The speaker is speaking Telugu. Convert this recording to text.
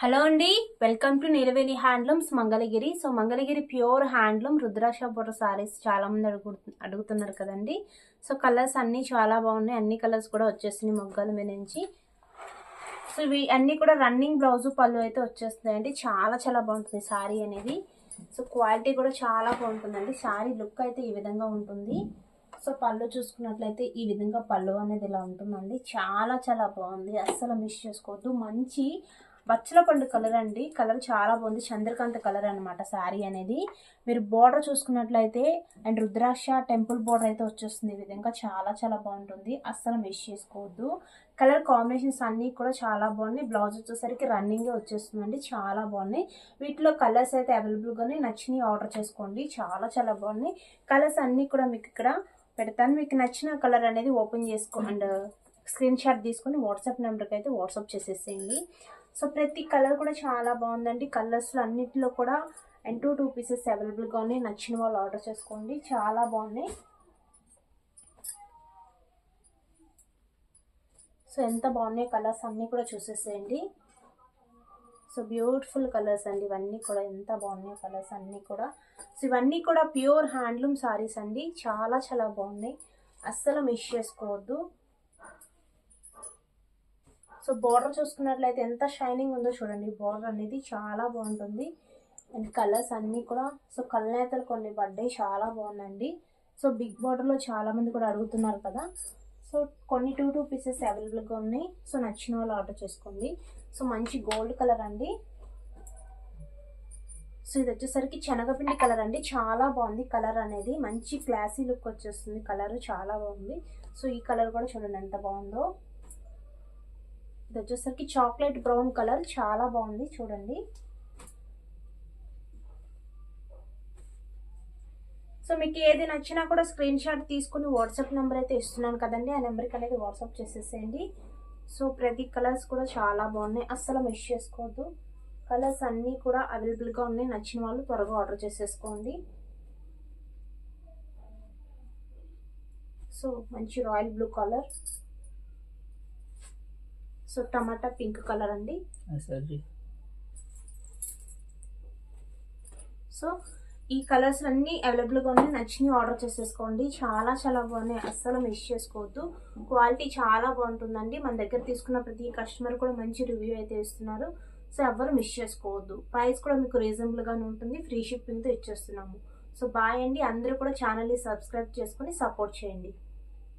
హలో అండి welcome to Neelaveni handlooms Mangalagiri. So Mangalagiri pure handloom రుద్రాక్ష బొట్ట సారీస్ చాలామంది అడుగు అడుగుతున్నారు కదండి. సో కలర్స్ అన్నీ చాలా బాగున్నాయి. అన్ని కలర్స్ కూడా వచ్చేసినాయి మొగ్గల మీద నుంచి. సో ఇవి అన్నీ కూడా రన్నింగ్ బ్లౌజు పళ్ళు అయితే వచ్చేస్తున్నాయండి. చాలా చాలా బాగుంటుంది సారీ అనేది. సో క్వాలిటీ కూడా చాలా బాగుంటుందండి. సారీ లుక్ అయితే ఈ విధంగా ఉంటుంది. సో పళ్ళు చూసుకున్నట్లయితే ఈ విధంగా పళ్ళు అనేది ఇలా ఉంటుందండి. చాలా చాలా బాగుంది. అస్సలు మిస్ చేసుకోవద్దు. మంచి బచ్చల పండు కలర్ అండి. కలర్ చాలా బాగుంది. చంద్రకాంత కలర్ అనమాట శారీ అనేది. మీరు బోర్డర్ చూసుకున్నట్లయితే అండ్ రుద్రాక్ష టెంపుల్ బోర్డర్ అయితే వచ్చేస్తుంది. ఈ విధంగా చాలా చాలా బాగుంటుంది. అస్సలు మిస్ చేసుకోవద్దు. కలర్ కాంబినేషన్స్ అన్నీ కూడా చాలా బాగున్నాయి. బ్లౌజ్ వచ్చేసరికి రన్నింగే వచ్చేస్తుందండి. చాలా బాగున్నాయి. వీటిలో కలర్స్ అయితే అవైలబుల్గానే నచ్చినవి ఆర్డర్ చేసుకోండి. చాలా చాలా బాగున్నాయి. కలర్స్ అన్నీ కూడా మీకు ఇక్కడ పెడతాను. మీకు నచ్చిన కలర్ అనేది ఓపెన్ చేసుకో అండ్ స్క్రీన్ షాట్ తీసుకొని వాట్సాప్ నెంబర్కి అయితే వాట్సాప్ చేసేసేయండి. సో ప్రతి కలర్ కూడా చాలా బాగుందండి. కలర్స్లో అన్నింటిలో కూడా అండ్ టూ టూ పీసెస్ అవైలబుల్గా ఉన్నాయి. నచ్చిన వాళ్ళు ఆర్డర్ చేసుకోండి. చాలా బాగున్నాయి. సో ఎంత బాగున్నాయి కలర్స్ అన్నీ కూడా చూసేసేయండి. సో బ్యూటిఫుల్ కలర్స్ అండి. ఇవన్నీ కూడా ఎంత బాగున్నాయి కలర్స్ అన్నీ కూడా. సో ఇవన్నీ కూడా ప్యూర్ హ్యాండ్లూమ్ సారీస్ అండి. చాలా చాలా బాగున్నాయి. అస్సలు మిస్ చేసుకోవద్దు. సో బార్డర్ చూసుకున్నట్లయితే ఎంత షైనింగ్ ఉందో చూడండి. బార్డర్ అనేది చాలా బాగుంటుంది. అండ్ కలర్స్ అన్నీ కూడా సో కళ్ళనేతలు కొన్ని పడ్డాయి చాలా బాగుందండి. సో బిగ్ బార్డర్లో చాలామంది కూడా అడుగుతున్నారు కదా. సో కొన్ని టూ టూ పీసెస్ అవైలబుల్గా ఉన్నాయి. సో నచ్చిన వాళ్ళు ఆర్డర్ చేసుకోండి. సో మంచి గోల్డ్ కలర్ అండి. సో ఇది వచ్చేసరికి శనగపిండి కలర్ అండి. చాలా బాగుంది కలర్ అనేది. మంచి క్లాసీ లుక్ వచ్చేస్తుంది. కలర్ చాలా బాగుంది. సో ఈ కలర్ కూడా చూడండి ఎంత బాగుందో. ఇది వచ్చేసరికి చాక్లెట్ బ్రౌన్ కలర్. చాలా బాగుంది చూడండి. సో మీకు ఏది నచ్చినా కూడా స్క్రీన్ షాట్ తీసుకుని వాట్సాప్ నెంబర్ అయితే ఇస్తున్నాను కదండి. ఆ నెంబర్కి అనేది వాట్సాప్ చేసేసేయండి. సో ప్రతి కలర్స్ కూడా చాలా బాగున్నాయి. అస్సలు మిస్ చేసుకోవద్దు. కలర్స్ అన్నీ కూడా అవైలబుల్గా ఉన్నాయి. నచ్చిన వాళ్ళు త్వరగా ఆర్డర్ చేసేసుకోండి. సో మంచి royal blue colour so tomato pink colour అండి. సో ఈ కలర్స్ అన్నీ అవైలబుల్గా ఉన్నాయి. నచ్చినవి ఆర్డర్ చేసేసుకోండి. చాలా చాలా బాగున్నాయి. అస్సలు మిస్ చేసుకోవద్దు. క్వాలిటీ చాలా బాగుంటుందండి. మన దగ్గర తీసుకున్న ప్రతి కస్టమర్ కూడా మంచి రివ్యూ అయితే ఇస్తున్నారు. సో ఎవరు మిస్ చేసుకోవద్దు. ప్రైస్ కూడా మీకు రీజనబుల్గానే ఉంటుంది. ఫ్రీ షిప్పింగ్తో ఇచ్చేస్తున్నాము. సో బాయ్ అండి. అందరూ కూడా ఛానల్ని సబ్స్క్రైబ్ చేసుకుని సపోర్ట్ చేయండి.